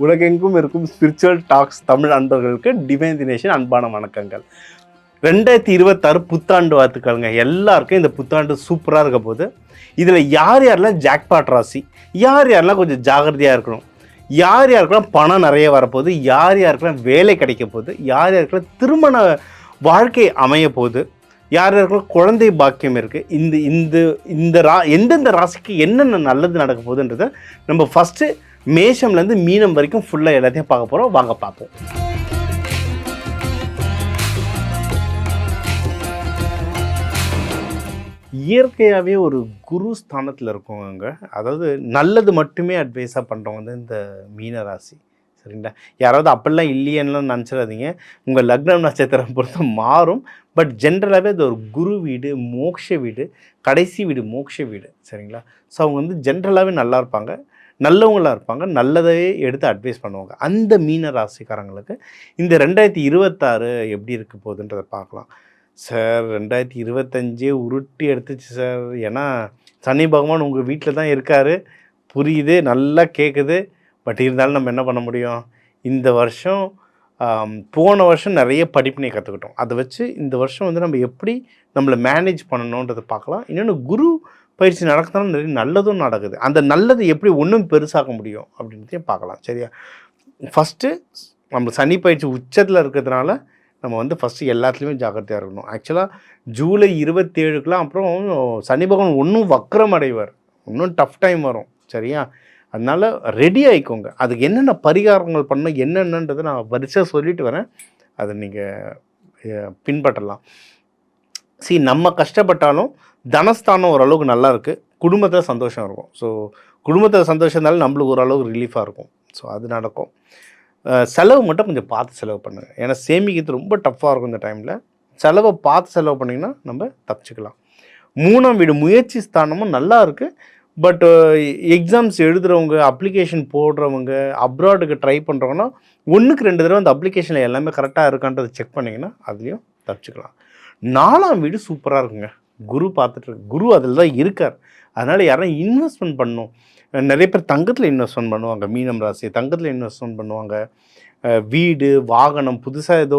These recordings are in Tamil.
உலகெங்கும் இருக்கும் ஸ்பிரிச்சுவல் டாக்ஸ் தமிழ் அன்பர்களுக்கு டிவைன் தினேஷன் அன்பான வணக்கங்கள். ரெண்டாயிரத்தி இருபத்தாறு புத்தாண்டு வாழ்த்துக்கள்ங்க. எல்லாருக்கும் இந்த புத்தாண்டு சூப்பராக இருக்க போது இதில் யார் யாரெல்லாம் ஜாக்பாட் ராசி யார் யாரெல்லாம் கொஞ்சம் ஜாகிரதையாக இருக்கணும் யார் யாருக்கெல்லாம் பணம் நிறைய வரப்போகுது யார் யாருக்கெல்லாம் வேலை கிடைக்க போகுது யார் யாருக்கெல்லாம் திருமண வாழ்க்கை அமைய போகுது யார் யாருக்கெல்லாம் குழந்தை பாக்கியம் இருக்குது இந்த இந்த இந்த ரா எந்தெந்த ராசிக்கு என்னென்ன நல்லது நடக்க போகுதுன்றதை நம்ம ஃபஸ்ட்டு மேஷம்லேருந்து மீனம் வரைக்கும் ஃபுல்லாக எல்லாத்தையும் பார்க்க போகிறோம் வாங்க பார்ப்போம். இயற்கையாகவே ஒரு குரு ஸ்தானத்தில் இருக்கவங்க அதாவது நல்லது மட்டுமே அட்வைஸாக பண்ணுறவங்க வந்து இந்த மீன ராசி சரிங்களா? யாராவது அப்படிலாம் இல்லையன்னு நினச்சிடாதீங்க. உங்கள் லக்னம் நட்சத்திரம் பொறுத்து மாறும். பட் ஜென்ரலாகவே அது ஒரு குரு வீடு மோக்ஷ வீடு கடைசி வீடு மோக்ஷ வீடு. சரிங்களா? ஸோ அவங்க வந்து ஜென்ரலாகவே நல்லா இருப்பாங்க. நல்லவங்களாக இருப்பாங்க நல்லதையே எடுத்து அட்வைஸ் பண்ணுவாங்க. அந்த மீன ராசிக்காரங்களுக்கு இந்த ரெண்டாயிரத்தி இருபத்தாறு எப்படி இருக்க போகுதுன்றதை பார்க்கலாம். சார் ரெண்டாயிரத்தி இருபத்தஞ்சே உருட்டி எடுத்துச்சு சார். ஏன்னா சனி பகவான் உங்கள் வீட்டில் தான் இருக்கார். புரியுது நல்லா கேட்குது பட் இருந்தாலும் நம்ம என்ன பண்ண முடியும்? இந்த வருஷம் போன வருஷம் நிறைய படிப்பினை கற்றுக்கிட்டோம் அதை வச்சு இந்த வருஷம் வந்து நம்ம எப்படி நம்மளை மேனேஜ் பண்ணணுன்றதை பார்க்கலாம். இன்னொன்று குரு பயிற்சி நடக்கிறதுனால நிறைய நல்லதும் நடக்குது. அந்த நல்லது எப்படி ஒன்றும் பெருசாக்க முடியும் அப்படின்றதையும் பார்க்கலாம். சரியா? ஃபஸ்ட்டு நம்ம சனி பயிற்சி உச்சத்தில் இருக்கிறதுனால நம்ம வந்து ஃபஸ்ட்டு எல்லாத்துலேயுமே ஜாக்கிரதையாக இருக்கணும். ஆக்சுவலாக ஜூலை இருபத்தேழுக்கெலாம் அப்புறம் சனி பகவான் ஒன்றும் வக்கரம் அடைவார். இன்னும் டஃப் டைம் வரும். சரியா? அதனால் ரெடி ஆகிக்கோங்க அதுக்கு என்னென்ன பரிகாரங்கள் பண்ணணும் என்னென்னன்றதை நான் வரிசையாக சொல்லிட்டு வரேன். அதை நீங்கள் பின்பற்றலாம். சி நம்ம கஷ்டப்பட்டாலும் தனஸ்தானம் ஓரளவுக்கு நல்லா இருக்குது குடும்பத்தில் சந்தோஷம் இருக்கும். ஸோ குடும்பத்தில் சந்தோஷம் இருந்தாலும் நம்மளுக்கு ஓரளவுக்கு ரிலீஃபாக இருக்கும். ஸோ அது நடக்கும். செலவு மட்டும் கொஞ்சம் பார்த்து செலவு பண்ணுங்கள் ஏன்னா சேமிக்கிறது ரொம்ப டஃப்பாக இருக்கும் இந்த டைமில் செலவை பார்த்து செலவு பண்ணிங்கன்னா நம்ம தப்பிச்சுக்கலாம். மூணாம் வீடு முயற்சி ஸ்தானமும் நல்லா இருக்குது பட் எக்ஸாம்ஸ் எழுதுகிறவங்க அப்ளிகேஷன் போடுறவங்க அப்ராடுக்கு ட்ரை பண்ணுறவங்கன்னா ஒன்றுக்கு ரெண்டு தடவை அந்த அப்ளிகேஷனில் எல்லாமே கரெக்டாக இருக்கான்றதை செக் பண்ணிங்கன்னா அதுலேயும் தப்பிச்சுக்கலாம். நாலாம் வீடு சூப்பராக இருக்குங்க. குரு பார்த்துட்டு குரு அதில் தான் இருக்கார். அதனால் யாரும் இன்வெஸ்ட்மெண்ட் பண்ணணும் நிறைய பேர் தங்கத்தில் இன்வெஸ்ட்மெண்ட் பண்ணுவாங்க. மீனம் ராசி தங்கத்தில் இன்வெஸ்ட்மெண்ட் பண்ணுவாங்க. வீடு வாகனம் புதுசாக ஏதோ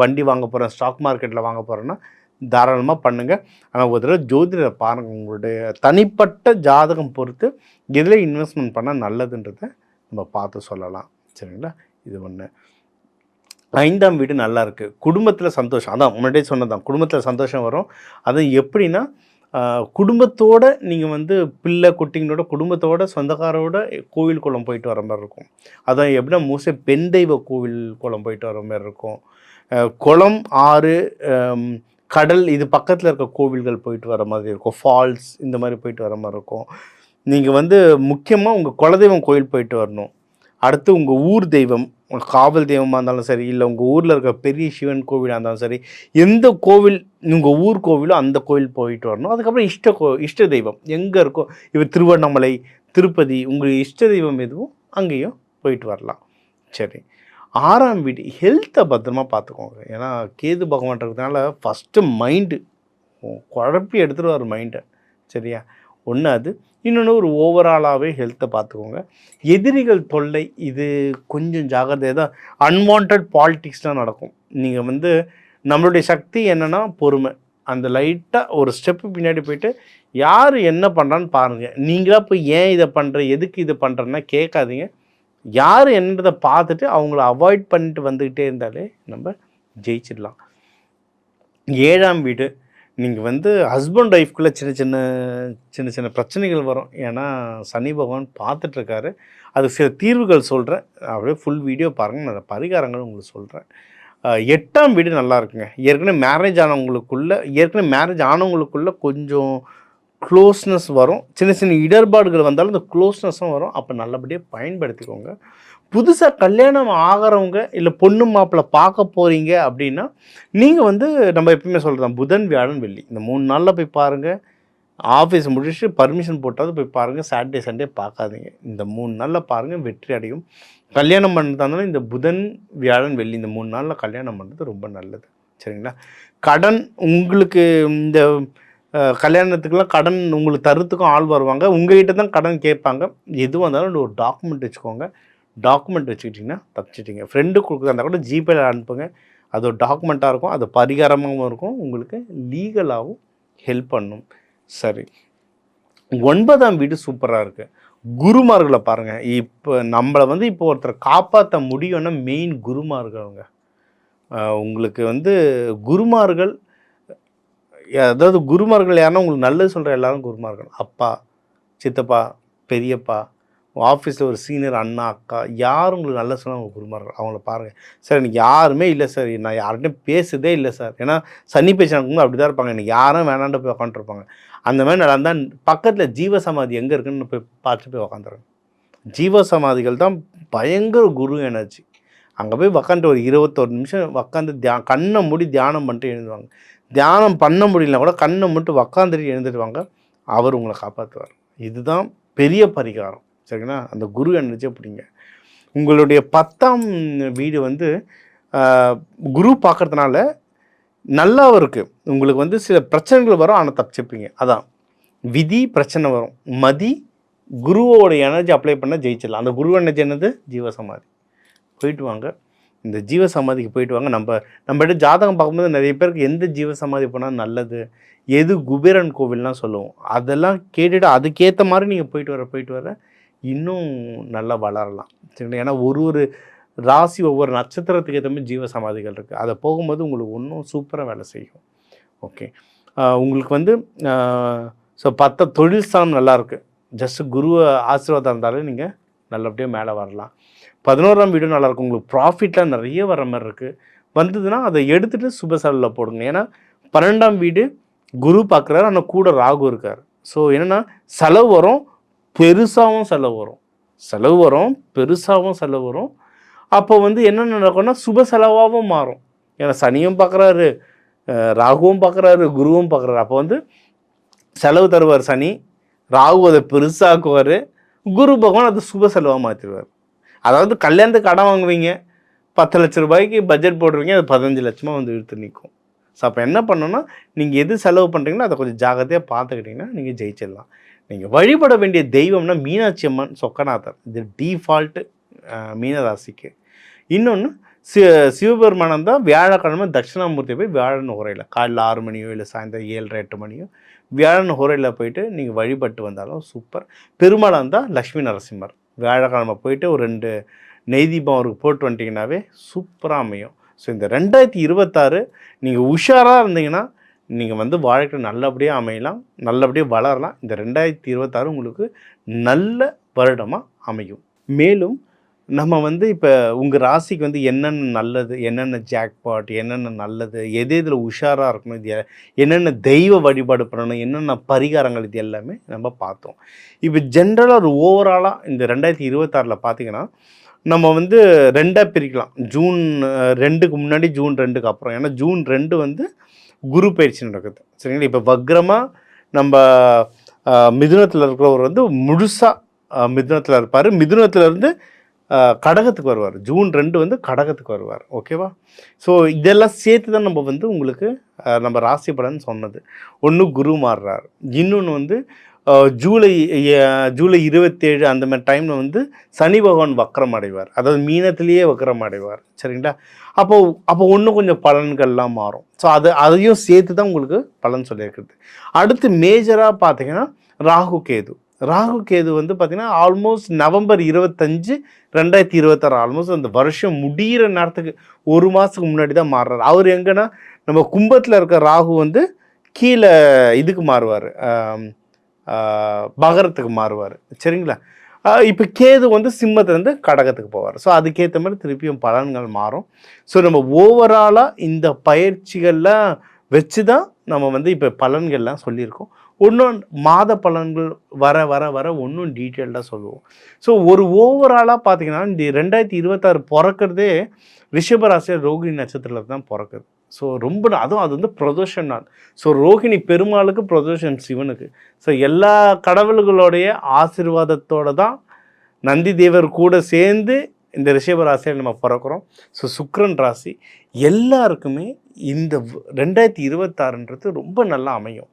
வண்டி வாங்க போகிறேன் ஸ்டாக் மார்க்கெட்டில் வாங்க போகிறேன்னா தாராளமாக பண்ணுங்கள் ஆனால் ஒரு தடவை ஜோதிடரை பாருங்கள் உங்களுடைய தனிப்பட்ட ஜாதகம் பொறுத்து எதில் இன்வெஸ்ட்மெண்ட் பண்ணால் நல்லதுன்றதை நம்ம பார்த்து சொல்லலாம். சரிங்களா? இது ஒன்று ஐந்தாம் வீடு நல்லா இருக்குது குடும்பத்தில் சந்தோஷம். அதான் முன்னாடியே சொன்னதான் குடும்பத்தில் சந்தோஷம் வரும். அது எப்படின்னா குடும்பத்தோடு குடும்பத்தோட நீங்கள் வந்து பிள்ளை குட்டிங்களோட குடும்பத்தோட சொந்தக்காரோட கோவில் குளம் போயிட்டு வர மாதிரி இருக்கும். அதான் எப்படின்னா மோஸ்ட்லி பெண் தெய்வ கோவில் குளம் போயிட்டு வர மாதிரி இருக்கும். குளம் ஆறு கடல் இது பக்கத்தில் இருக்க கோவில்கள் போயிட்டு வர மாதிரி இருக்கும். ஃபால்ஸ் இந்த மாதிரி போயிட்டு வர மாதிரி இருக்கும். நீங்கள் வந்து முக்கியமாக உங்கள் குலதெய்வம் கோயில் போயிட்டு வரணும். அடுத்து உங்கள் ஊர் தெய்வம் காவல் தெய்வமாக இருந்தாலும் சரி இல்லை உங்கள் ஊரில் இருக்க பெரிய சிவன் கோவிலாக இருந்தாலும் சரி எந்த கோவில் உங்கள் ஊர் கோவிலோ அந்த கோவில் போயிட்டு வரணும். அதுக்கப்புறம் இஷ்ட கோ இஷ்ட தெய்வம். எங்கே இருக்கோ இப்போ திருவண்ணாமலை திருப்பதி உங்கள் இஷ்ட தெய்வம் எதுவும் அங்கேயும் போயிட்டு வரலாம். சரி. ஆறாம் வீடு ஹெல்த்தை பத்திரமா பார்த்துக்கோங்க ஏன்னா கேது பகவான் இருக்கிறதுனால ஃபஸ்ட்டு மைண்டு குழப்பி எடுத்துருவார் மைண்டை சரியா? ஒன்று அது. இன்னொன்று ஒரு ஓவராலாகவே ஹெல்த்தை பார்த்துக்கோங்க. எதிரிகள் தொல்லை இது கொஞ்சம் ஜாகிரதையாக தான். அன்வான்ட் பாலிட்டிக்ஸ்லாம் நடக்கும். நீங்கள் வந்து நம்மளுடைய சக்தி என்னென்னா பொறுமை. அந்த லைட்டாக ஒரு ஸ்டெப்பு பின்னாடி போயிட்டு யார் என்ன பண்ணுறான்னு பாருங்கள் நீங்களாக போய் ஏன் இதை பண்ணுற எதுக்கு இதை பண்ணுறேன்னா கேட்காதீங்க. யார் என்னன்றதை பார்த்துட்டு அவங்கள அவாய்ட் பண்ணிட்டு வந்துக்கிட்டே இருந்தாலே நம்ம ஜெயிச்சிடலாம். ஏழாம் வீடு. நீங்கள் வந்து ஹஸ்பண்ட் ஒய்ஃப்குள்ளே சின்ன சின்ன சின்ன சின்ன பிரச்சனைகள் வரும். ஏன்னா சனி பகவான் பார்த்துட்ருக்காரு. அதுக்கு சில தீர்வுகள் சொல்கிறேன் அப்படியே ஃபுல் வீடியோ பாருங்கள் நான் பரிகாரங்கள் உங்களுக்கு சொல்கிறேன் எட்டாம் வீடு நல்லா இருக்குங்க. ஏற்கனவே மேரேஜ் ஆனவங்களுக்குள்ளே ஏற்கனவே மேரேஜ் ஆனவங்களுக்குள்ளே கொஞ்சம் க்ளோஸ்னஸ் வரும். சின்ன சின்ன இடர்பாடுகள் வந்தாலும் இந்த க்ளோஸ்னஸும் வரும். அப்போ நல்லபடியாக பயன்படுத்திக்கோங்க. புதுசாக கல்யாணம் ஆகிறவங்க இல்லை பொண்ணு மாப்பிள்ளை பார்க்க போகிறீங்க அப்படின்னா நீங்கள் வந்து நம்ம எப்பயுமே சொல்கிறோம் புதன் வியாழன் வெள்ளி. இந்த மூணு நாளில் போய் பாருங்கள் ஆஃபீஸ் முடிச்சுட்டு பர்மிஷன் போட்டாவது போய் பாருங்கள் சாட்டர்டே சண்டே பார்க்காதீங்க. இந்த மூணு நாளில் பாருங்கள் வெற்றி அடையும். கல்யாணம் பண்ணுறதா இருந்தாலும் இந்த புதன் வியாழன் வெள்ளி இந்த மூணு நாளில் கல்யாணம் பண்ணுறது ரொம்ப நல்லது. சரிங்களா? கடன் உங்களுக்கு இந்த கல்யாணத்துக்குலாம் கடன் உங்களுக்கு தரத்துக்கும் ஆள் வருவாங்க. உங்கள்கிட்ட தான் கடன் கேட்பாங்க. எதுவாக இருந்தாலும் ஒரு டாக்குமெண்ட் வச்சுக்கோங்க. டாக்குமெண்ட் வச்சுக்கிட்டிங்கன்னா தப்பிச்சிட்டிங்க. ஃப்ரெண்டு கொடுக்குறதா இருந்தால் கூட ஜிபேல அனுப்புங்க. அது ஒரு டாக்குமெண்ட்டாக இருக்கும். அது பரிகாரமாகவும் இருக்கும். உங்களுக்கு லீகலாகவும் ஹெல்ப் பண்ணும். சரி. ஒன்பதாம் வீடு சூப்பராக இருக்குது குருமார்களை பாருங்கள் இப்போ நம்மளை வந்து இப்போ ஒருத்தரை காப்பாற்ற முடியும்னா மெயின் குருமார்கள்ங்க உங்களுக்கு வந்து குருமார்கள் அதாவது குருமார்கள் யாருன்னா உங்களுக்கு நல்லது சொல்கிற எல்லாரும் குருமார்கள். அப்பா சித்தப்பா பெரியப்பா ஆஃபீஸில் ஒரு சீனியர் அண்ணா அக்கா யார் உங்களுக்கு நல்ல சொன்னால் அவங்க குருமார்கள் அவங்கள பாருங்கள் சார் எனக்கு யாருமே இல்லை சார். நான் யார்கிட்டையும் பேசுதே இல்லை சார். ஏன்னா சன்னி பேச்சு அப்படி தான் இருப்பாங்க. எனக்கு யாரும் வேணாண்டு போய் உட்காந்துருப்பாங்க அந்த மாதிரி நடந்தால் பக்கத்தில் ஜீவ சமாதி எங்கே இருக்குன்னு போய் பார்த்து போய் உக்காந்துருங்க. ஜீவ சமாதிகள் தான் பயங்கர குரு எனர்ஜி. அங்கே போய் உக்காந்து ஒரு இருபத்தொரு நிமிஷம் உக்காந்து தியா கண்ணை மூடி தியானம் பண்ணிட்டு எழுந்துவாங்க தியானம் பண்ண முடியலனா கூட கண்ணை மட்டும் உக்காந்துட்டு எழுந்துடுவாங்க அவர் உங்களை காப்பாற்றுவார் இதுதான் பெரிய பரிகாரம். சரிங்களா? அந்த குரு எனர்ஜியை பிடிங்க. உங்களுடைய பத்தாம் வீடு வந்து குரு பார்க்குறதுனால நல்லாவும் இருக்குது உங்களுக்கு வந்து சில பிரச்சனைகள் வரும் ஆனால் தப்பிச்சுப்பீங்க. அதான். விதி பிரச்சனை வரும். மதி குருவோட எனர்ஜி அப்ளை பண்ண ஜெயிச்சிடலாம். அந்த குரு எனர்ஜி என்னது? ஜீவசமாதி. போயிட்டு வாங்க. இந்த ஜீவசமாதிக்கு போயிட்டு வாங்க. நம்ம நம்மகிட்ட ஜாதகம் பார்க்கும்போது நிறைய பேருக்கு எந்த ஜீவசமாதி போனால் நல்லது? எது குபேரன் கோவில்லாம் சொல்லுவோம். அதெல்லாம் கேட்டுவிட்டு அதுக்கேற்ற மாதிரி நீங்கள் போயிட்டு வர போயிட்டு வர இன்னும் நல்லா வளரலாம். சரிங்களா? ஏன்னா ஒரு ஒரு ராசி ஒவ்வொரு நட்சத்திரத்துக்கு ஏற்ற மாதிரி ஜீவ சமாதிகள் இருக்குது அதை போகும்போது உங்களுக்கு இன்னும் சூப்பராக வேலை செய்யும். ஓகே. உங்களுக்கு வந்து ஸோ பத்த தொழில் ஸ்தானம் நல்லாயிருக்கு ஜஸ்ட் குரு ஆசீர்வாதம் இருந்தாலே நீங்கள் நல்லபடியாக மேலே வரலாம். பதினோராம் வீடு நல்லாயிருக்கும் உங்களுக்கு ப்ராஃபிட்லாம் நிறைய வர மாதிரி இருக்குது வந்ததுன்னா அதை எடுத்துகிட்டு சுப செலவில் போடுங்க. ஏன்னா பன்னெண்டாம் வீடு குரு பார்க்குறாரு ஆனால் கூட ராகு இருக்கார். ஸோ என்னென்னா செலவு வரும். பெருசாகவும் செலவு வரும். செலவு வரும் பெருசாகவும் செலவு வரும். அப்போ வந்து என்ன நடக்கும்னா சுப செலவாகவும் மாறும். ஏன்னா சனியும் பார்க்குறாரு ராகுவும் பார்க்குறாரு குருவும் பார்க்குறாரு அப்போ வந்து செலவு தருவார் சனி ராகு அதை பெருசாக்குவார் குரு பகவான் அது சுப செலவாக மாற்றிடுவார் அதாவது கல்யாணத்துக்கு கடன் வாங்குவீங்க பத்து லட்ச ரூபாய்க்கு பட்ஜெட் போடுறீங்க அது பதினஞ்சு லட்சமாக வந்து இழுத்து நிற்கும் ஸோ அப்போ என்ன பண்ணணும்னா நீங்கள் எது செலவு பண்ணுறீங்களோ அதை கொஞ்சம் ஜாகிரதையாக பார்த்துக்கிட்டிங்கன்னா நீங்கள் ஜெயிச்சிடலாம். நீங்கள் வழிபட வேண்டிய தெய்வம்னா மீனாட்சி அம்மன் சொக்கநாதர். இது டீஃபால்ட்டு மீனராசிக்கு. இன்னொன்று சி சிவபெருமானம் தான் வியாழக்கிழமை தட்சிணாமூர்த்தி போய் வியாழன் உரையில் காலைல ஆறு மணியோ இல்லை சாயந்தரம் ஏழரை எட்டு மணியோ வியாழன் உரையில் போயிட்டு நீங்கள் வழிபட்டு வந்தாலும் சூப்பர் பெருமாளாக இருந்தால் லக்ஷ்மி நரசிம்மர். வியாழக்கிழமை போயிட்டு ஒரு ரெண்டு நெய் தீபம் அவருக்கு போட்டு வந்துட்டிங்கனாவே சூப்பராக அமையும். ஸோ இந்த ரெண்டாயிரத்தி இருபத்தாறு நீங்கள் உஷாராக இருந்தீங்கன்னா நீங்கள் வந்து வாழ்க்கை நல்லபடியாக அமையலாம் நல்லபடியாக வளரலாம். இந்த ரெண்டாயிரத்தி இருபத்தாறு உங்களுக்கு நல்ல வருடமாக அமையும். மேலும் நம்ம வந்து இப்போ உங்கள் ராசிக்கு வந்து என்னென்ன நல்லது என்னென்ன ஜாக்பாட் என்னென்ன நல்லது எது எதில் உஷாராக இருக்கணும் இது என்னென்ன தெய்வ வழிபாடு பண்ணணும் என்னென்ன பரிகாரங்கள் இது எல்லாமே நம்ம பார்த்தோம். இப்போ ஜென்ரலாக ஒரு ஓவராலாக இந்த ரெண்டாயிரத்தி இருபத்தாறில் பார்த்தீங்கன்னா நம்ம வந்து ரெண்டாக பிரிக்கலாம். ஜூன் ரெண்டுக்கு முன்னாடி ஜூன் ரெண்டுக்கு அப்புறம். ஏன்னா ஜூன் ரெண்டு வந்து குரு பயிற்சி நடக்குது. சரிங்களா? இப்போ வக்ரமாக நம்ம மிதுனத்தில் இருக்கிறவர் வந்து முழுசாக மிதுனத்தில் இருப்பார். மிதுனத்துலேருந்து கடகத்துக்கு வருவார். ஜூன் ரெண்டு வந்து கடகத்துக்கு வருவார். ஓகேவா ஸோ இதெல்லாம் சேர்த்து தான் நம்ம வந்து உங்களுக்கு நம்ம ராசி பலன் சொன்னது. ஒன்று குரு மாறுறார். இன்னொன்று வந்து ஜூலை ஜூலை இருபத்தேழு அந்த மாதிரி டைமில் வந்து சனி பகவான் வக்கரம் அடைவார் அதாவது மீனத்திலேயே வக்கரம் அடைவார் சரிங்களா? அப்போ அப்போ ஒன்றும் கொஞ்சம் பலன்கள்லாம் மாறும். ஸோ அது அதையும் சேர்த்து தான் உங்களுக்கு பலன் சொல்லியிருக்கிறது. அடுத்து மேஜராக பார்த்தீங்கன்னா ராகு கேது. ராகு கேது வந்து பார்த்திங்கன்னா ஆல்மோஸ்ட் நவம்பர் இருபத்தஞ்சு ரெண்டாயிரத்தி இருபத்தாறு ஆல்மோஸ்ட் அந்த வருஷம் முடிகிற நேரத்துக்கு ஒரு மாதத்துக்கு முன்னாடி தான் மாறுறாரு. அவர் எங்கன்னா நம்ம கும்பத்தில் இருக்க ராகு வந்து கீழே இதுக்கு மாறுவார். பகரத்துக்கு மாறுவார். சரிங்களா? இப்போ கேது வந்து சிம்மத்துலேருந்து கடகத்துக்கு போவார். ஸோ அதுக்கேற்ற மாதிரி திருப்பியும் பலன்கள் மாறும். ஸோ நம்ம ஓவராலாக இந்த பயிற்சிகள்லாம் வச்சு தான் நம்ம வந்து இப்போ பலன்கள்லாம் சொல்லியிருக்கோம். ஒன்றும் மாத பலன்கள் வர வர வர ஒன்றும் டீட்டெயில்டாக சொல்லுவோம். ஸோ ஒரு ஓவராலாக பார்த்தீங்கன்னா இந்த ரெண்டாயிரத்தி இருபத்தாறு பிறக்கிறதே ரிஷபராசியர் ரோகிணி நட்சத்திரத்தில் தான் பிறக்குது. ஸோ ரொம்ப அதுவும் அது வந்து பிரதோஷன் நாள். ஸோ ரோகிணி பெருமாளுக்கு பிரதோஷன் சிவனுக்கு. ஸோ எல்லா கடவுள்களுடைய ஆசீர்வாதத்தோட தான் நந்தி தேவர் கூட சேர்ந்து இந்த ரிஷப ராசியில் நம்ம பிறக்கிறோம். ஸோ சுக்ரன் ராசி எல்லாருக்குமே இந்த ரெண்டாயிரத்தி இருபத்தாறுன்றது ரொம்ப நல்லா அமையும்.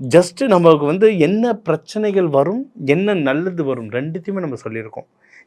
ஜஸ்ட்டு நமக்கு வந்து என்ன பிரச்சனைகள் வரும் என்ன நல்லது வரும் ரெண்டுத்தையுமே நம்ம சொல்லியிருக்கோம்.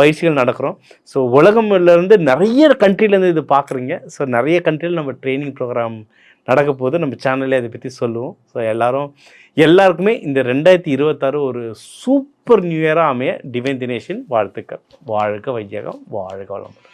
பயிற்சிகள் நடக்கிறோம். ஸோ உலகம்லேருந்து நிறைய கண்ட்ரிலேருந்து இது பார்க்குறீங்க. ஸோ நிறைய கண்ட்ரியில் நம்ம ட்ரைனிங் ப்ரோக்ராம் நடக்க போது நம்ம சேனல்லே அதை பற்றி சொல்லுவோம். ஸோ எல்லாரும் எல்லாருக்குமே இந்த ரெண்டாயிரத்தி இருபத்தாறு ஒரு சூப்பர் நியூ இயராக அமைய டிவைன் தினேஷின் வாழ்த்துக்கள். வாழ்க வையகம் வாழ்க வளமுடன்.